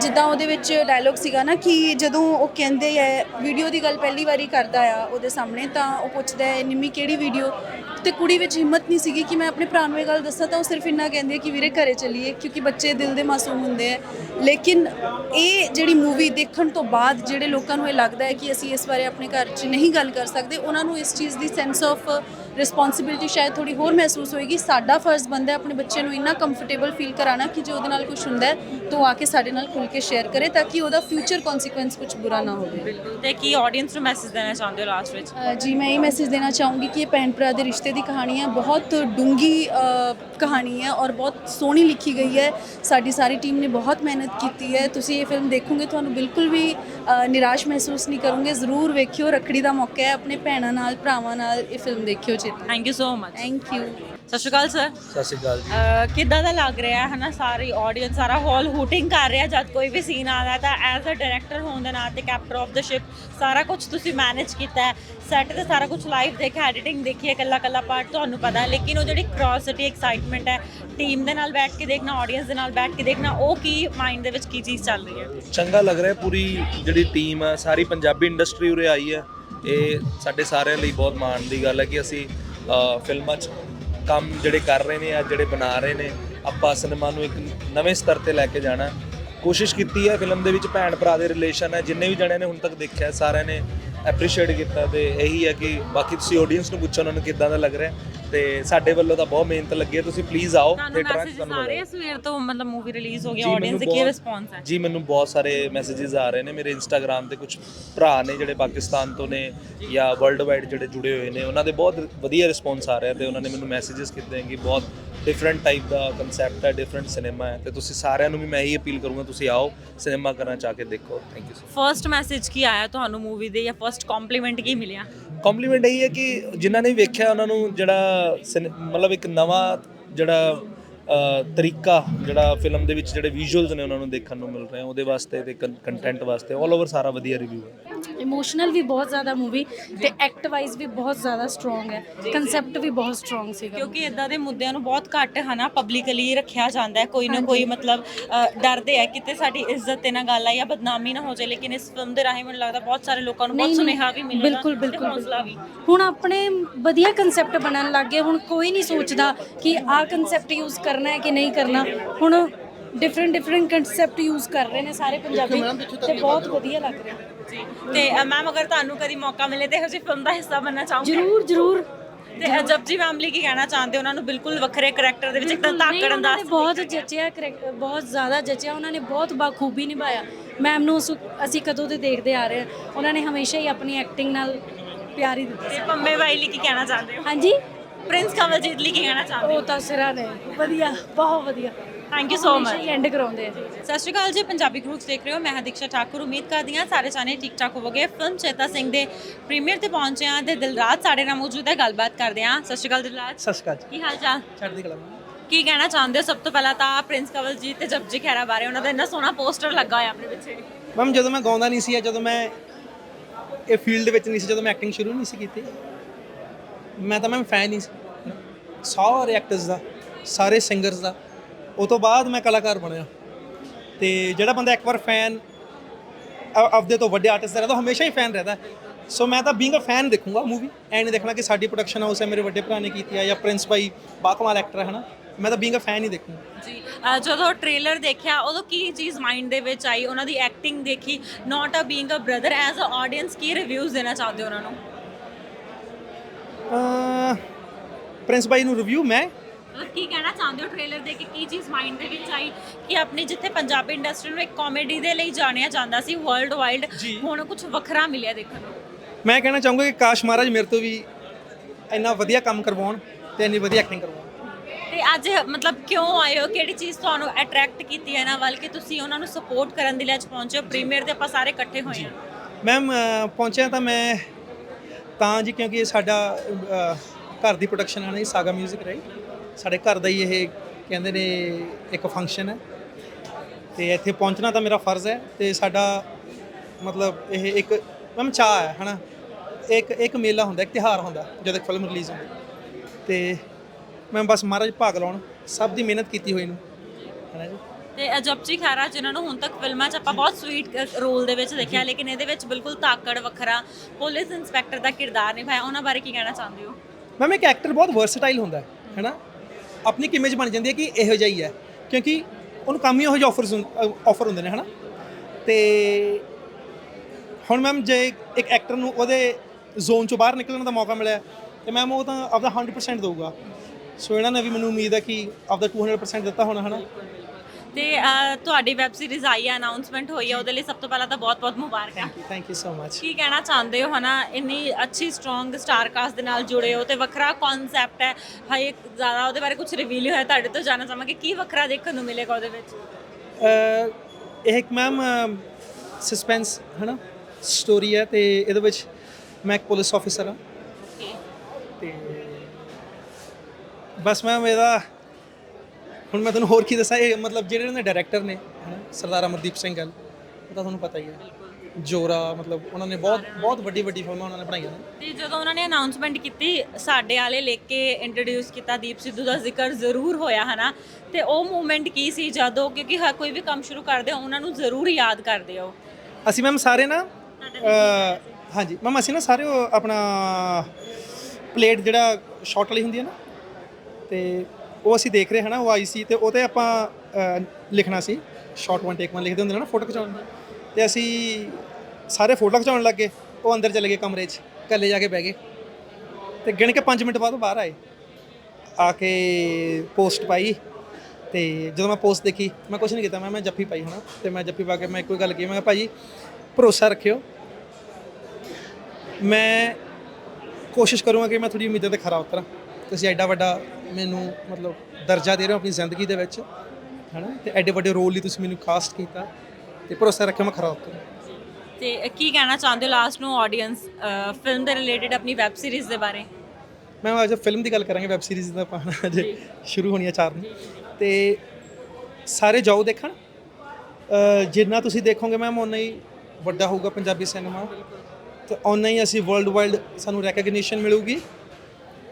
ਜਿੱਦਾਂ ਉਹਦੇ ਵਿੱਚ ਡਾਇਲੋਗ ਸੀਗਾ ਨਾ ਕਿ ਜਦੋਂ ਉਹ ਕਹਿੰਦੇ ਹੈ ਵੀਡੀਓ ਦੀ ਗੱਲ ਪਹਿਲੀ ਵਾਰੀ ਕਰਦਾ ਆ ਉਹਦੇ ਸਾਹਮਣੇ, ਤਾਂ ਉਹ ਪੁੱਛਦਾ ਹੈ, ਨਿੰਮੀ, ਕਿਹੜੀ ਵੀਡੀਓ ਤੇ ਕੁੜੀ ਵਿੱਚ ਹਿੰਮਤ ਨਹੀਂ ਸੀਗੀ ਕਿ ਮੈਂ ਆਪਣੇ ਭਰਾ ਨੂੰ ਇਹ ਗੱਲ ਦੱਸਾਂ, ਤਾਂ ਉਹ ਸਿਰਫ ਇੰਨਾ ਕਹਿੰਦੀ ਹੈ ਕਿ ਵੀਰੇ, ਘਰੇ ਚੱਲੀਏ, ਕਿਉਂਕਿ ਬੱਚੇ ਦਿਲ ਦੇ ਮਾਸੂਮ ਹੁੰਦੇ ਆ। ਲੇਕਿਨ ਇਹ ਜਿਹੜੀ ਮੂਵੀ ਦੇਖਣ ਤੋਂ ਬਾਅਦ ਜਿਹੜੇ ਲੋਕਾਂ ਨੂੰ ਇਹ ਲੱਗਦਾ ਹੈ ਕਿ ਅਸੀਂ ਇਸ ਬਾਰੇ ਆਪਣੇ ਘਰ 'ਚ ਨਹੀਂ ਗੱਲ ਕਰ ਸਕਦੇ, ਉਹਨਾਂ ਨੂੰ ਇਸ ਚੀਜ਼ ਦੀ ਸੈਂਸ ਆਫ ਰਿਸਪੌਂਸਿਬਿਲਟੀ ਸ਼ਾਇਦ ਥੋੜੀ ਹੋਰ ਮਹਿਸੂਸ ਹੋਏਗੀ। ਸਾਡਾ ਫਰਜ਼ ਬਣਦਾ ਆਪਣੇ ਬੱਚੇ ਨੂੰ ਇੰਨਾ ਕੰਫਰਟੇਬਲ ਫੀਲ ਕਰਾਉਣਾ ਕਿ ਜੇ ਉਹਦੇ ਨਾਲ ਕੁਝ ਹੁੰਦਾ ਹੈ, ਤਾਂ ਉਹ ਆ ਕੇ ਸਾਡੇ ਨਾਲ ਖੁੱਲ ਕੇ ਸ਼ੇਅਰ ਕਰੇ ਤਾਂ ਕਿ ਉਹਦਾ ਫਿਊਚਰ ਕਨਸੀਕੁਐਂਸ ਕੁਝ ਬੁਰਾ ਨਾ ਹੋਵੇ। ਤੇ ਕੀ ਆਡੀਅנס ਨੂੰ ਮੈਸੇਜ ਦੇਣਾ ਚਾਹੁੰਦੇ ਹੋ ਲਾਸਟ ਵਿੱਚ? ਅ, ਜੀ ਮੈਂ ਇਹ ਮੈਸੇਜ ਦੇਣਾ ਚਾਹੂੰਗੀ ਕਿ ਇਹ ਭੈਣ ਭਰਾ ਦੇ ਰਿਸ਼ਤੇ ਦੀ ਕਹਾਣੀ ਹੈ ਬਹੁਤ ਡੂੰਗੀ ਅ, ਕਹਾਣੀ ਹੈ ਔਰ ਬਹੁਤ ਸੋਹਣੀ ਲਿਖੀ ਗਈ ਹੈ। ਸਾਡੀ ਸਾਰੀ ਟੀਮ ਨੇ ਬਹੁਤ ਮਿਹਨਤ ਕੀਤੀ ਹੈ। ਤੁਸੀਂ ਇਹ ਫਿਲਮ ਦੇਖੋਗੇ ਤੁਹਾਨੂੰ ਬਿਲਕੁਲ ਵੀ ਅ, ਨਿਰਾਸ਼ ਮਹਿਸੂਸ ਨਹੀਂ ਕਰੋਗੇ। ਜ਼ਰੂਰ ਵੇਖਿਓ। ਰੱਖੜੀ ਦਾ ਮੌਕਾ ਹੈ। ਆਪਣੇ ਭੈਣਾਂ ਨਾਲ ਭਰਾਵਾਂ ਨਾਲ ਇਹ ਫਿਲਮ ਦੇਖਿਓ ਜੀ thank you so much thank you ਸਤਿ ਸ਼੍ਰੀ ਅਕਾਲ ਸਰ। ਸਤਿ ਸ਼੍ਰੀ ਅਕਾਲ ਜੀ। ਕਿੱਦਾਂ ਦਾ ਲੱਗ ਰਿਹਾ ਹੈ ਨਾ ਸਾਰੀ ਆਡੀਅנס ਸਾਰਾ ਹਾਲ ਹੂਟਿੰਗ ਕਰ ਰਿਹਾ ਜਦ ਕੋਈ ਵੀ ਸੀਨ ਆਦਾ ਤਾਂ ਐਜ਼ ਅ ਡਾਇਰੈਕਟਰ ਹੋਣ ਦੇ ਨਾਤੇ ਕੈਪਟਨ ਆਫ ਦਾ ਸ਼ਿਪ ਸਾਰਾ ਕੁਝ ਤੁਸੀਂ ਮੈਨੇਜ ਕੀਤਾ ਹੈ ਸੈੱਟ ਤੇ ਸਾਰਾ ਕੁਝ ਲਾਈਵ ਦੇਖਿਆ ਐਡੀਟਿੰਗ ਦੇਖੀ ਹੈ ਕੱਲਾ ਕੱਲਾ ਪਾਰਟ ਤੁਹਾਨੂੰ ਪਤਾ ਲੇਕਿਨ ਉਹ ਜਿਹੜੀ ਕ੍ਰਿਓਸਿਟੀ ਐਕਸਾਈਟਮੈਂਟ ਹੈ ਟੀਮ ਦੇ ਨਾਲ ਬੈਠ ਕੇ ਦੇਖਣਾ ਆਡੀਅנס ਦੇ ਨਾਲ ਬੈਠ ਕੇ ਦੇਖਣਾ ਉਹ ਕੀ ਮਾਈਂਡ ਦੇ ਵਿੱਚ ਕੀ ਚੀਜ਼ ਚੱਲ ਰਹੀ ਹੈ? ਚੰਗਾ ਲੱਗ ਰਿਹਾ ਪੂਰੀ ਜਿਹੜੀ ਟੀਮ ਹੈ ਸਾਰੀ ਪੰਜਾਬੀ ਇੰਡਸਟਰੀ ਉਰੇ ਆਈ ਹੈ। ਇਹ ਸਾਡੇ ਸਾਰਿਆਂ ਲਈ ਬਹੁਤ ਮਾਣ ਦੀ ਗੱਲ ਹੈ ਕਿ ਅਸੀਂ ਫਿਲਮਾਂ 'ਚ ਕੰਮ ਜਿਹੜੇ ਕਰ ਰਹੇ ਨੇ ਆ ਜਿਹੜੇ ਬਣਾ ਰਹੇ ਨੇ, ਆਪਾਂ ਸਿਨੇਮਾ ਨੂੰ ਇੱਕ ਨਵੇਂ ਸਤਰ ਤੇ ਲੈ ਕੇ ਜਾਣਾ। ਕੋਸ਼ਿਸ਼ ਕੀਤੀ ਹੈ ਫਿਲਮ ਦੇ ਵਿੱਚ ਭੈਣ ਭਰਾ ਦੇ ਰਿਲੇਸ਼ਨ ਹੈ, ਜਿੰਨੇ ਵੀ ਜਣਿਆਂ ਨੇ ਹੁਣ ਤੱਕ ਦੇਖਿਆ, ਸਾਰਿਆਂ ਨੇ ਐਪਰੀਸ਼ੀਏਟ ਕੀਤਾ ਤੇ ਇਹੀ ਹੈ ਕਿ ਬਾਕੀ ਤੁਸੀਂ ਆਡੀਅנס ਨੂੰ ਪੁੱਛੋ ਉਹਨਾਂ ਨੂੰ ਕਿੱਦਾਂ ਦਾ ਲੱਗ ਰਿਹਾ। ਤੇ ਸਾਡੇ ਵੱਲੋਂ ਤਾਂ ਬਹੁਤ ਮਿਹਨਤ ਲੱਗੀ ਹੈ। ਤੁਸੀਂ ਪਲੀਜ਼ ਆਓ ਥੀਏਟਰਾਂ 'ਚ ਤੁਹਾਨੂੰ ਸਾਰੇ ਸਵੇਰ ਤੋਂ ਮਤਲਬ ਮੂਵੀ ਰਿਲੀਜ਼ ਹੋ ਗਈ ਆਡੀਅנס ਦੀ ਕੀ ਰਿਸਪੌਂਸ ਹੈ? ਜੀ ਮੈਨੂੰ ਬਹੁਤ ਸਾਰੇ ਮੈਸੇजेस ਆ ਰਹੇ ਨੇ। ਮੇਰੇ ਇੰਸਟਾਗ੍ਰam ਤੇ ਕੁਝ ਭਰਾ ਨੇ ਜਿਹੜੇ ਪਾਕਿਸਤਾਨ ਤੋਂ ਨੇ ਜਾਂ ਵਰਲਡ ਵਾਈਡ ਜਿਹੜੇ ਜੁੜੇ ਹੋਏ ਨੇ ਉਹਨਾਂ ਦੇ ਬਹੁਤ ਵਧੀਆ ਰਿਸਪੌਂਸ ਆ ਰਿਹਾ ਤੇ ਉਹਨਾਂ ਨੇ ਮੈਨੂੰ ਮੈਸੇजेस ਕੀਤੇ ਕਿ ਬਹੁਤ ਡਿਫਰੈਂਟ ਟਾਈਪ ਦਾ ਕਨਸੈਪਟ ਹੈ ਡਿਫਰੈਂਟ ਸਿਨੇਮਾ ਹੈ। ਤੇ ਤੁਸੀਂ ਸਾਰਿਆਂ ਨੂੰ ਵੀ ਮੈਂ ਇਹੀ ਅਪੀਲ ਕਰੂੰਗਾ ਤੁਸੀਂ ਆਓ ਸਿਨੇਮਾ ਕਰਨਾ ਚਾਹ ਕੇ ਦੇਖੋ। Thank you so first message ਕੀ ਆਇਆ ਤੁਹਾਨੂੰ ਮੂਵੀ ਦੇ ਜਾਂ ਫਰਸਟ ਕੰਪਲੀਮੈਂਟ ਕੀ ਮਿਲਿਆ? ਕੰਪਲੀਮੈਂਟ ਇਹੀ ਹੈ ਕਿ ਜਿਨ੍ਹਾਂ ਨੇ ਵੇਖਿਆ ਉਹਨਾਂ ਨੂੰ ਜਿਹੜਾ ਸਿਨ ਮਤਲਬ ਇੱਕ ਨਵਾਂ ਜਿਹੜਾ ਤਰੀਕਾ ਜਿਹੜਾ ਫਿਲਮ ਦੇ ਵਿੱਚ ਜਿਹੜੇ ਵਿਜ਼ੂਅਲਸ ਨੇ ਉਹਨਾਂ ਨੂੰ ਦੇਖਣ ਨੂੰ ਮਿਲ ਰਹੇ ਆ ਉਹਦੇ ਵਾਸਤੇ ਤੇ ਕੰਟੈਂਟ ਵਾਸਤੇ ਆਲ ਓਵਰ ਸਾਰਾ ਵਧੀਆ ਰਿਵਿਊ ਹੈ। ਇਮੋਸ਼ਨਲ ਵੀ ਬਹੁਤ ਜ਼ਿਆਦਾ ਮੂਵੀ ਤੇ ਐਕਟ ਵਾਈਜ਼ ਵੀ ਬਹੁਤ ਜ਼ਿਆਦਾ ਸਟਰੋਂਗ ਹੈ। ਕਨਸੈਪਟ ਵੀ ਬਹੁਤ ਸਟਰੋਂਗ ਸੀਗਾ। ਕਿਉਂਕਿ ਇਦਾਂ ਦੇ ਮੁੱਦਿਆਂ ਨੂੰ ਬਹੁਤ ਘੱਟ ਹਨਾ ਪਬਲਿਕਲੀ ਰੱਖਿਆ ਜਾਂਦਾ ਹੈ। ਕੋਈ ਨਾ ਕੋਈ ਮਤਲਬ ਡਰਦੇ ਆ ਕਿਤੇ ਸਾਡੀ ਇੱਜ਼ਤ ਤੇ ਨਾ ਗੱਲ ਆ ਜਾਂ ਬਦਨਾਮੀ ਨਾ ਹੋ ਜਾਏ ਲੇਕਿਨ ਇਸ ਫਿਲਮ ਦੇ ਰਾਹੀਂ ਮੈਨੂੰ ਲੱਗਦਾ ਬਹੁਤ ਸਾਰੇ ਲੋਕਾਂ ਨੂੰ ਬਹੁਤ ਨਹੀਂ, ਨਹੀਂ, ਸੁਨੇਹਾ ਵੀ ਮਿਲੇਗਾ ਬਿਲਕੁਲ ਬਿਲਕੁਲ ਹੌਸਲਾ ਵੀ। ਹੁਣ ਆਪਣੇ ਵਧੀਆ ਕਨਸੈਪਟ ਬਣਨ ਲੱਗ ਗਏ। ਹੁਣ ਕੋਈ ਨਹੀਂ ਸੋਚਦਾ ਕਿ ਆਹ ਕਨਸੈਪਟ ਯੂਜ਼ ਕਰਨਾ ਹੈ ਕਿ ਨਹੀਂ ਕਰਨਾ ਹੁਣ ਡਿਫਰੈਂਟ ਡਿਫਰੈਂਟ ਕਨਸੈਪਟ ਯੂਜ਼ ਕਰ ਰਹੇ ਨੇ ਸਾਰੇ ਪੰਜਾਬੀ ਤੇ ਬਹੁਤ ਵਧੀਆ ਲੱਗ ਰਿਹਾ। ਜੀ ਤੇ ਮੈਮ ਅਗਰ ਤੁਹਾਨੂੰ ਕਦੀ ਮੌਕਾ ਮਿਲੇ ਤੇ ਇਹੋ ਜਿਹੀ ਫਿਲਮ ਦਾ ਹਿੱਸਾ ਬਣਨਾ ਚਾਹੋਗੇ? ਜਰੂਰ ਜਰੂਰ। ਤੇ ਜਪਜੀ ਫੈਮਿਲੀ ਕੀ ਕਹਿਣਾ ਚਾਹੁੰਦੇ? ਹੋ? ਉਹਨਾਂ ਨੂੰ ਬਿਲਕੁਲ ਵੱਖਰੇ ਕਰੈਕਟਰ ਦੇ ਵਿੱਚ ਇੱਕਦਮ ਤਾਕੜ ਅੰਦਾਜ਼ ਨੇ ਬਹੁਤ ਜੱਜਿਆ correct- ਬਹੁਤ ਜ਼ਿਆਦਾ ਜੱਜਿਆ ਉਹਨਾਂ ਨੇ ਬਹੁਤ ਬਾਖੂਬੀ ਨਿਭਾਇਆ। ਮੈਮ ਨੂੰ ਅਸੀਂ- ਕਦੋਂ ਦੇ ਦੇਖਦੇ ਆ ਰਹੇ ਹਾਂ। ਉਹਨਾਂ ਨੇ ਹਮੇਸ਼ਾ ਹੀ ਆਪਣੀ ਐਕਟਿੰਗ ਨਾਲ ਪਿਆਰ ਦਿੱਤਾ। ਤੇ ਪੰਮੇ ਬਾਈ ਲਈ ਕੀ ਕਹਿਣਾ ਚਾਹੁੰਦੇ ਹੋ? ਹਾਂਜੀ? ਪ੍ਰਿੰਸ ਕਮਲਜੀਤ ਲਈ ਕੀ ਕਹਿਣਾ ਚਾਹੁੰਦੇ ਹੋ? ਉਹ ਤਾਂ ਸਿਰਾ ਨੇ ਵਧੀਆ ਬਹੁਤ ਵਧੀਆ। Thank you so much and ਕਰਾਉਂਦੇ ਆ। ਸਤਿ ਸ਼੍ਰੀ ਅਕਾਲ ਜੀ ਪੰਜਾਬੀ ਗਰੁੱਪਸ ਦੇਖ ਰਹੇ ਹੋ। ਮੈਂ ਹਾਂ ਦੀਕਸ਼ਾ ਠਾਕੁਰ। ਉਮੀਦ ਕਰਦੀ ਹਾਂ ਸਾਰੇ ਜਾਣੇ ਠੀਕ ਠਾਕ ਹੋਵੋਗੇ। ਫਿਲਮ ਚੇਤਾ ਸਿੰਘ ਦੇ ਪ੍ਰੀਮੀਅਰ ਤੇ ਪਹੁੰਚੇ ਹਾਂ ਤੇ ਦਿਲਰਾਜ ਸਾਡੇ ਨਾਲ ਮੌਜੂਦ ਹੈ। ਗੱਲਬਾਤ ਕਰਦੇ ਹਾਂ। ਸਤਿ ਸ਼੍ਰੀ ਅਕਾਲ ਦਿਲਰਾਜ। ਸਤਿ ਸ਼੍ਰੀ ਅਕਾਲ ਜੀ। ਕੀ ਹਾਲ ਚਾਲ? ਚੜ੍ਹਦੀ ਕਲਾ ਕੀ ਕਹਿਣਾ ਚਾਹੁੰਦੇ ਹੋ? ਸਭ ਤੋਂ ਪਹਿਲਾਂ ਤਾਂ ਪ੍ਰਿੰਸ ਕਵਲਜੀਤ ਤੇ ਜਪਜੀ ਖੈਰਾ ਬਾਰੇ ਉਹਨਾਂ ਦਾ ਇੰਨਾ ਸੋਹਣਾ ਪੋਸਟਰ ਲੱਗਾ ਹੋਇਆ ਆਪਣੇ ਪਿੱਛੇ। ਮੈਮ ਜਦੋਂ ਮੈਂ ਗਾਉਂਦਾ ਨਹੀਂ ਸੀ ਜਾਂ ਜਦੋਂ ਮੈਂ ਇਹ ਫੀਲਡ ਵਿੱਚ ਨਹੀਂ ਸੀ ਜਦੋਂ ਮੈਂ ਐਕਟਿੰਗ ਸ਼ੁਰੂ ਨਹੀਂ ਸੀ ਕੀਤੀ ਮੈਂ ਤਾਂ ਮੈਮ ਫੈਨ ਹੀ ਸੀ। ਸਾਰੇ ਐਕਟਰਸ ਦਾ, ਸਾਰੇ ਸਿੰਗਰਸ ਦਾ। ਉਹ ਤੋਂ ਬਾਅਦ ਮੈਂ ਕਲਾਕਾਰ ਬਣਿਆ। ਤੇ ਜਿਹੜਾ ਬੰਦਾ ਇੱਕ ਵਾਰ ਫੈਨ ਆਪਦੇ ਤੋਂ ਵੱਡੇ ਆਰਟਿਸਟ ਦਾ ਰਹਿੰਦਾ ਹਮੇਸ਼ਾ ਹੀ ਫੈਨ ਰਹਿੰਦਾ। ਸੋ ਮੈਂ ਤਾਂ ਬੀਇੰਗ ਅ ਫੈਨ ਦੇਖੂੰਗਾ ਮੂਵੀ ਐ ਨਹੀਂ ਦੇਖਣਾ ਕਿ ਸਾਡੀ ਪ੍ਰੋਡਕਸ਼ਨ ਹਾਊਸ ਹੈ, ਮੇਰੇ ਵੱਡੇ ਭਰਾ ਨੇ ਕੀਤੀ ਹੈ ਜਾਂ ਪ੍ਰਿੰਸ ਭਾਈ ਬਾਕਮਾਲ ਐਕਟਰ ਹੈ ਨਾ ਮੈਂ ਤਾਂ ਬੀਇੰਗ ਅ ਫੈਨ ਹੀ ਦੇਖੂੰਗਾ। ਜੀ ਜਦੋਂ ਟ੍ਰੇਲਰ ਦੇਖਿਆ, ਉਦੋਂ ਕੀ ਚੀਜ਼ ਮਾਈਂਡ ਦੇ ਵਿੱਚ ਆਈ? ਉਹਨਾਂ ਦੀ ਐਕਟਿੰਗ ਦੇਖੀ? Not a being a brother as a audience Ki reviews ਦੇਣਾ ਚਾਹੁੰਦੇ ਹੋ ਉਹਨਾਂ ਨੂੰ ਅਹ ਪ੍ਰਿੰਸ ਭਾਈ ਨੂੰ ਰਿਵਿਊ ਮੈਂ। ਕੀ ਕਹਿਣਾ ਚਾਹੁੰਦੇ ਹੋ ਟ੍ਰੇਲਰ ਦੇਖ ਕੇ ਕੀ ਚੀਜ਼ ਮਾਈਂਡ ਦੇ ਵਿੱਚ ਆਈ ਕਿ ਆਪਣੀ ਜਿੱਥੇ ਪੰਜਾਬੀ ਇੰਡਸਟਰੀ ਨੂੰ ਇੱਕ ਕਾਮੇਡੀ ਦੇ ਲਈ ਜਾਣਿਆ ਜਾਂਦਾ ਸੀ ਵਰਲਡ ਵਾਈਡ ਹੁਣ ਕੁਝ ਵੱਖਰਾ ਮਿਲਿਆ ਦੇਖਣ ਨੂੰ। ਮੈਂ ਕਹਿਣਾ ਚਾਹੂੰਗਾ ਕਿ ਕਾਸ਼ ਮਹਾਰਾਜ ਮੇਰੇ ਤੋਂ ਵੀ ਇੰਨਾ ਵਧੀਆ ਕੰਮ ਕਰਵਾਉਣ ਤੇ ਇੰਨੀ ਵਧੀਆ ਐਕਟਿੰਗ ਕਰਵਾਉਣ। ਤੇ ਅੱਜ ਮਤਲਬ ਕਿਉਂ ਆਏ ਹੋ? ਕਿਹੜੀ ਚੀਜ਼ ਤੁਹਾਨੂੰ ਅਟਰੈਕਟ ਕੀਤੀ ਹੈ ਨਾ ਵੱਲ ਕਿ ਤੁਸੀਂ ਉਹਨਾਂ ਨੂੰ ਸਪੋਰਟ ਕਰਨ ਦੇ ਲਈ ਅੱਜ ਪਹੁੰਚੇ ਹੋ? ਪ੍ਰੀਮੀਅਰ ਤੇ ਆਪਾਂ ਸਾਰੇ ਇਕੱਠੇ ਹੋਏ ਹਾਂ। ਮੈਮ ਪਹੁੰਚਿਆ ਤਾਂ ਮੈਂ ਤਾਂ ਜੀ ਕਿਉਂਕਿ ਇਹ ਸਾਡਾ ਘਰ ਦੀ ਪ੍ਰੋਡਕਸ਼ਨ ਹੈ ਨਾ ਜੀ ਸਾਗਾ 뮤직 ਰਹੀ। ਸਾਡੇ ਘਰ ਦਾ ਹੀ ਇਹ ਕਹਿੰਦੇ ਨੇ ਇੱਕ ਫੰਕਸ਼ਨ ਹੈ। ਤੇ ਇੱਥੇ ਪਹੁੰਚਣਾ ਤਾਂ ਮੇਰਾ ਫਰਜ਼ ਹੈ ਤੇ ਸਾਡਾ ਮਤਲਬ ਇਹ ਇੱਕ ਮੈਮ ਚਾਹ ਹੈ, ਹਨਾ। ਇੱਕ ਇੱਕ ਮੇਲਾ ਹੁੰਦਾ, ਇੱਕ ਤਿਹਾਰ ਹੁੰਦਾ ਜਦੋਂ ਫਿਲਮ ਰਿਲੀਜ਼ ਹੁੰਦੀ। ਤੇ ਮੈਂ ਬਸ ਮਹਾਰਾਜ ਭਾਗ ਲਾਉਣ, ਸਭ ਦੀ ਮਿਹਨਤ ਕੀਤੀ ਹੋਈ ਨੂੰ ਹੈ ਨਾ ਜੀ। ਤੇ ਅਜਪਜੀ ਖੈਰਾ ਜਿਨ੍ਹਾਂ ਨੂੰ ਹੁਣ ਤੱਕ ਫਿਲਮਾਂ 'ਚ ਆਪਾਂ ਬਹੁਤ ਸਵੀਟ ਰੋਲ ਦੇ ਵਿੱਚ ਦੇਖਿਆ, ਲੇਕਿਨ ਇਹਦੇ ਵਿੱਚ ਬਿਲਕੁਲ ਤਾਕੜ, ਵੱਖਰਾ ਪੁਲਿਸ ਇੰਸਪੈਕਟਰ ਦਾ ਕਿਰਦਾਰ ਨਿਭਾਇਆ, ਉਹਨਾਂ ਬਾਰੇ ਕੀ ਕਹਿਣਾ ਚਾਹੁੰਦੇ ਹੋ? ਮੈਮ ਇੱਕ ਐਕਟਰ ਬਹੁਤ ਵਰਸਟਾਈਲ ਹੁੰਦਾ ਹੈ ਹੈਨਾ ਆਪਣੀ ਇੱਕ ਇਮੇਜ ਬਣ ਜਾਂਦੀ ਹੈ ਕਿ ਇਹੋ ਜਿਹਾ ਹੀ ਹੈ, ਕਿਉਂਕਿ ਉਹਨੂੰ ਕੰਮ ਹੀ ਇਹੋ ਜਿਹੇ ਆਫਰਸ ਆਫਰ ਹੁੰਦੇ ਨੇ ਹੈਨਾ ਤੇ ਹੁਣ ਮੈਮ ਜੇ ਇੱਕ ਐਕਟਰ ਨੂੰ ਉਹਦੇ ਜ਼ੋਨ ਚੋਂ ਬਾਹਰ ਨਿਕਲਣ ਦਾ ਮੌਕਾ ਮਿਲਿਆ, ਤੇ ਮੈਮ ਉਹ ਤਾਂ ਆਪਦਾ 100% ਦੇਊਗਾ। ਸੋ ਇਹਨਾਂ ਨੇ ਵੀ ਮੈਨੂੰ ਉਮੀਦ ਹੈ ਕਿ ਆਪਦਾ 200% ਦਿੱਤਾ ਹੋਣਾ ਹੈਨਾ ਤੇ ਅਹ, ਤੁਹਾਡੀ ਵੈਬ ਸੀਰੀਜ਼ ਆਈ ਹੈ ਅਨਾਉਂਸਮੈਂਟ ਹੋਈ ਹੈ ਉਹਦੇ ਲਈ ਸਭ ਤੋਂ ਪਹਿਲਾਂ ਤਾਂ ਬਹੁਤ-ਬਹੁਤ ਮੁਬਾਰਕਾਂ। ਥੈਂਕ ਯੂ ਸੋ ਮਚ ਕੀ ਕਹਿਣਾ ਚਾਹੁੰਦੇ ਹੋ ਹਨਾ? ਇੰਨੀ ਅੱਛੀ ਸਟਰੋਂਗ ਸਟਾਰ ਕਾਸਟ ਦੇ ਨਾਲ ਜੁੜੇ ਹੋ ਤੇ ਵੱਖਰਾ ਕਨਸੈਪਟ ਹੈ। ਹਾਈ ਜ਼ਿਆਦਾ ਉਹਦੇ ਬਾਰੇ ਕੁਝ ਰਿਵੀਲ ਹੋਇਆ ਤੁਹਾਡੇ ਤੋਂ ਜਾਣਨਾ ਚਾਹਾਂਗੇ ਕੀ ਵੱਖਰਾ ਦੇਖਣ ਨੂੰ ਮਿਲੇਗਾ ਉਹਦੇ ਵਿੱਚ? ਇਹ ਇੱਕ ਮੈਮ ਸਸਪੈਂਸ ਹੈ ਨਾ ਸਟੋਰੀ ਹੈ ਤੇ ਇਹਦੇ ਵਿੱਚ ਮੈਂ ਇੱਕ ਪੁਲਿਸ ਆਫੀਸਰ ਹਾਂ। ਤੇ ਬਸ ਮੈਮ ਇਹਦਾ ਹੁਣ ਮੈਂ ਤੁਹਾਨੂੰ ਹੋਰ ਕੀ ਦੱਸਾਂ ਇਹ ਮਤਲਬ ਜਿਹੜੇ ਇਹਨਾਂ ਦੇ ਡਾਇਰੈਕਟਰ ਨੇ ਹੈ ਨਾ ਸਰਦਾਰ ਅਮਰਦੀਪ ਸਿੰਘ ਗੱਲ ਉਹ ਤਾਂ ਤੁਹਾਨੂੰ ਪਤਾ ਹੀ ਹੈ। ਜੋਰਾ ਮਤਲਬ ਉਹਨਾਂ ਨੇ ਬਹੁਤ ਬਹੁਤ ਵੱਡੀ ਵੱਡੀ ਫਿਲਮਾਂ ਉਹਨਾਂ ਨੇ ਬਣਾਈਆਂ ਨੇ। ਤੇ ਜਦੋਂ ਉਹਨਾਂ ਨੇ ਅਨਾਉਂਸਮੈਂਟ ਕੀਤੀ ਸਾਡੇ ਵਾਲੇ ਲੈ ਕੇ ਇੰਟਰੋਡਿਊਸ ਕੀਤਾ ਦੀਪ ਸਿੱਧੂ ਦਾ ਜ਼ਿਕਰ ਜ਼ਰੂਰ ਹੋਇਆ ਹਨਾ। ਤੇ ਉਹ ਮੂਵਮੈਂਟ ਕੀ ਸੀ ਜਦੋਂ ਕਿਉਂਕਿ ਹਰ ਕੋਈ ਵੀ ਕੰਮ ਸ਼ੁਰੂ ਕਰਦੇ ਹੋ ਉਹਨਾਂ ਨੂੰ ਜ਼ਰੂਰ ਯਾਦ ਕਰਦੇ ਹੋ। ਅਸੀਂ ਮੈਮ ਸਾਰੇ ਨਾ ਅਹ, ਹਾਂਜੀ ਮੈਮ ਅਸੀਂ ਨਾ ਸਾਰੇ ਉਹ ਆਪਣਾ ਪਲੇਟ ਜਿਹੜਾ ਸ਼ਾਟ ਵਾਲੀ ਹੁੰਦੀ ਹੈ ਨਾ ਤੇ ਉਹ ਅਸੀਂ ਦੇਖ ਰਹੇ ਹਾਂ ਨਾ ਉਹ ਆਈ ਸੀ ਤੇ ਉਹ ਤੇ ਆਪਾਂ ਲਿਖਣਾ ਸੀ। ਸ਼ਾਟ 1 ਟੇਕ 1 ਲਿਖਦੇ ਹੁੰਦੇ ਨੇ ਨਾ ਫੋਟੋ ਖਿਚਾਉਣ ਦੀ। ਤੇ ਅਸੀਂ ਸਾਰੇ ਫੋਟੋ ਖਿਚਾਉਣ ਲੱਗੇ ਉਹ ਅੰਦਰ ਚਲੇ ਗਏ ਕਮਰੇ 'ਚ, ਇਕੱਲੇ ਜਾ ਕੇ ਬਹਿ ਗਏ। ਤੇ ਗਿਣ ਕੇ 5 ਮਿੰਟ ਬਾਅਦ ਉਹ ਬਾਹਰ ਆਏ। ਆ ਕੇ ਪੋਸਟ ਪਾਈ ਤੇ ਜਦੋਂ ਮੈਂ ਪੋਸਟ ਦੇਖੀ, ਮੈਂ ਕੁਝ ਨਹੀਂ ਕੀਤਾ, ਮੈਂ ਮੈਂ ਜੱਫੀ ਪਾਈ ਹਨਾ, ਤੇ ਮੈਂ ਜੱਫੀ ਪਾ ਕੇ ਮੈਂ ਇੱਕੋ ਹੀ ਗੱਲ ਕਹੀ, ਮੈਂ ਕਿਹਾ ਭਾਜੀ, ਭਰੋਸਾ ਰੱਖਿਓ। ਮੈਂ ਕੋਸ਼ਿਸ਼ ਕਰੂੰਗਾ ਕਿ ਮੈਂ ਤੁਹਾਡੀ ਉਮੀਦਾਂ ਤੇ ਖਰਾ ਉਤਰਾਂ ਤੁਸੀਂ ਐਡਾ ਵੱਡਾ ਮੈਨੂੰ ਮਤਲਬ ਦਰਜਾ ਦੇ ਰਹੇ ਹੋ ਆਪਣੀ ਜ਼ਿੰਦਗੀ ਦੇ ਵਿੱਚ ਹਨਾ? ਤੇ ਐਡੇ ਵੱਡੇ ਰੋਲ ਲਈ ਤੁਸੀਂ ਮੈਨੂੰ ਕਾਸਟ ਕੀਤਾ ਤੇ ਭਰੋਸਾ ਰੱਖਿਓ ਮੈਂ ਖਰਾ ਉਤਰਾਂ। ਤੇ ਕੀ ਕਹਿਣਾ ਚਾਹੁੰਦੇ ਹੋ ਲਾਸਟ ਨੂੰ ਆਡੀਅנס ਫਿਲਮ ਦੇ ਰਿਲੇਟਡ ਆਪਣੀ ਵੈਬ ਸੀਰੀਜ਼ ਦੇ ਬਾਰੇ? ਮੈਂ ਅੱਜ ਫਿਲਮ ਦੀ ਗੱਲ ਕਰਾਂਗੇ ਵੈਬ ਸੀਰੀਜ਼ ਦਾ ਆਪਾਂ ਅਜੇ ਸ਼ੁਰੂ ਹੋਣੀ ਹੈ ਚਾਰ ਨੂੰ। ਤੇ ਸਾਰੇ ਜਾਓ ਦੇਖਣ। ਜਿੰਨਾ ਤੁਸੀਂ ਦੇਖੋਗੇ ਮੈਮ ਓਨਾ ਹੀ ਵੱਡਾ ਹੋਊਗਾ ਪੰਜਾਬੀ ਸਿਨੇਮਾ ਤੇ ਓਨਾ ਹੀ ਅਸੀਂ ਵਰਲਡ ਵਾਈਡ ਸਾਨੂੰ ਰੈਕਗਨੀਸ਼ਨ ਮਿਲੂਗੀ।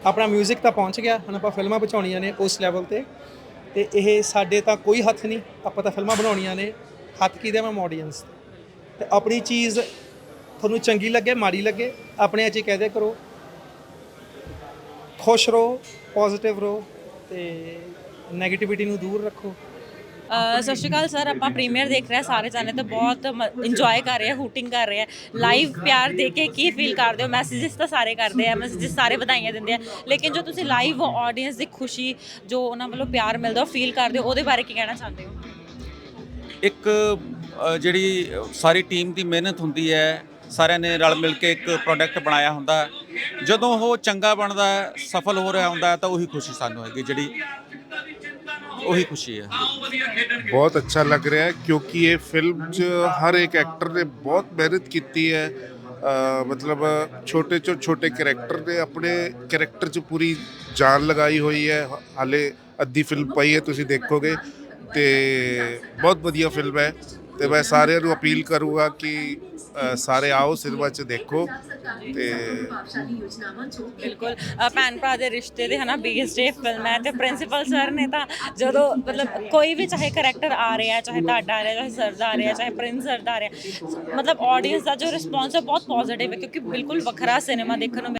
ਆਪਣਾ 뮤직 ਤਾਂ ਪਹੁੰਚ ਗਿਆ, ਹੁਣ ਆਪਾਂ ਫਿਲਮਾਂ ਬਚਾਉਣੀਆਂ ਨੇ ਉਸ ਲੈਵਲ ਤੇ। ਤੇ ਇਹ ਸਾਡੇ ਤਾਂ ਕੋਈ ਹੱਥ ਨਹੀਂ, ਆਪਾਂ ਤਾਂ ਫਿਲਮਾਂ ਬਣਾਉਣੀਆਂ ਨੇ। ਹੱਥ ਕਿਹਦੇ ਮੈਂ ਆਡੀਅנס ਤੇ? ਆਪਣੀ ਚੀਜ਼ ਤੁਹਾਨੂੰ ਚੰਗੀ ਲੱਗੇ, ਮਾੜੀ ਲੱਗੇ, ਆਪਣੇ ਅੱਜ ਹੀ ਕਹਦੇ ਕਰੋ। ਖੁਸ਼ ਰਹੋ ਪੋਜ਼ਿਟਿਵ ਰਹੋ ਤੇ ਨੈਗੇਟਿਵਿਟੀ ਨੂੰ ਦੂਰ ਰੱਖੋ। ਸਤਿ ਸ਼੍ਰੀ ਅਕਾਲ ਸਰ ਆਪਾਂ ਪ੍ਰੀਮੀਅਰ ਦੇਖ ਰਹੇ ਸਾਰੇ ਜਾਣੇ ਤਾਂ ਬਹੁਤ ਇੰਜੋਏ ਕਰ ਰਹੇ ਆ ਹੂਟਿੰਗ ਕਰ ਰਹੇ ਆ ਲਾਈਵ ਪਿਆਰ ਦੇ ਕੇ ਕੀ ਫੀਲ ਕਰਦੇ ਹੋ? ਮੈਸੇजेस ਤਾਂ ਸਾਰੇ ਕਰਦੇ ਆ ਮੈਸੇजेस ਸਾਰੇ ਵਧਾਈਆਂ ਦਿੰਦੇ ਆ। ਲੇਕਿਨ ਜੋ ਤੁਸੀਂ ਲਾਈਵ ਆਡੀਅנס ਦੀ ਖੁਸ਼ੀ ਜੋ ਉਹਨਾਂ ਵੱਲੋਂ ਪਿਆਰ ਮਿਲਦਾ ਉਹ ਫੀਲ ਕਰਦੇ ਹੋ ਉਹਦੇ ਬਾਰੇ ਕੀ ਕਹਿਣਾ ਚਾਹੁੰਦੇ ਹੋ? ਇੱਕ ਜਿਹੜੀ ਸਾਰੀ ਟੀਮ ਦੀ ਮਿਹਨਤ ਹੁੰਦੀ ਹੈ ਸਾਰਿਆਂ ਨੇ ਰਲ ਮਿਲ ਕੇ ਇੱਕ ਪ੍ਰੋਡਕਟ ਬਣਾਇਆ ਹੁੰਦਾ। ਜਦੋਂ ਉਹ ਚੰਗਾ ਬਣਦਾ ਸਫਲ ਹੋ ਰਿਹਾ ਹੁੰਦਾ ਤਾਂ ਉਹੀ ਖੁਸ਼ੀ ਸਾਨੂੰ ਹੈਗੀ ਜਿਹੜੀ ਉਹੀ ਖੁਸ਼ੀ ਹੈ। ਬਹੁਤ ਅੱਛਾ ਲੱਗ ਰਿਹਾ ਹੈ ਕਿਉਂਕਿ ਇਹ ਫਿਲਮ 'ਚ ਹਰ ਇੱਕ ਐਕਟਰ ਨੇ ਬਹੁਤ ਮਿਹਨਤ ਕੀਤੀ ਹੈ। ਅ, ਮਤਲਬ ਛੋਟੇ ਤੋਂ ਛੋਟੇ ਕੈਰੈਕਟਰ ਨੇ ਆਪਣੇ ਕੈਰੈਕਟਰ 'ਚ ਪੂਰੀ ਜਾਨ ਲਗਾਈ ਹੋਈ ਹੈ। ਹਾਲੇ ਅੱਧੀ ਫਿਲਮ ਪਈ ਹੈ ਤੁਸੀਂ ਦੇਖੋਗੇ। ਤੇ ਬਹੁਤ ਵਧੀਆ ਫਿਲਮ ਹੈ। ਤੇ ਮੈਂ ਸਾਰਿਆਂ ਨੂੰ ਅਪੀਲ ਕਰੂੰਗਾ ਕਿ ਸਾਰੇ ਆਓ ਸਿਨੇਮਾ 'ਚ ਦੇਖੋ ਤੇ ਬਿਲਕੁਲ। ਭੈਣ ਭਰਾ ਦੇ ਰਿਸ਼ਤੇ ਦੇ ਹਨਾ ਬੇਸਡ ਇਹ ਫਿਲਮ ਹੈ ਤੇ ਪ੍ਰਿੰਸੀਪਲ ਸਰ ਨੇ ਤਾਂ ਜਦੋਂ ਮਤਲਬ ਕੋਈ ਵੀ ਚਾਹੇ ਕੈਰੈਕਟਰ ਆ ਰਿਹਾ ਚਾਹੇ ਤੁਹਾਡਾ ਆ ਰਿਹਾ, ਚਾਹੇ ਸਰ ਦਾ ਆ ਰਿਹਾ, ਚਾਹੇ ਪ੍ਰਿੰਸ ਸਰ ਦਾ ਆ ਰਿਹਾ, ਮਤਲਬ ਆਡੀਅנס ਦਾ ਜੋ ਰਿਸਪੌਂਸ ਹੈ ਬਹੁਤ ਪੋਜ਼ਿਟਿਵ ਹੈ ਕਿਉਂਕਿ ਬਿਲਕੁਲ ਵੱਖਰਾ ਸਿਨੇਮਾ ਦੇਖਣ ਨੂੰ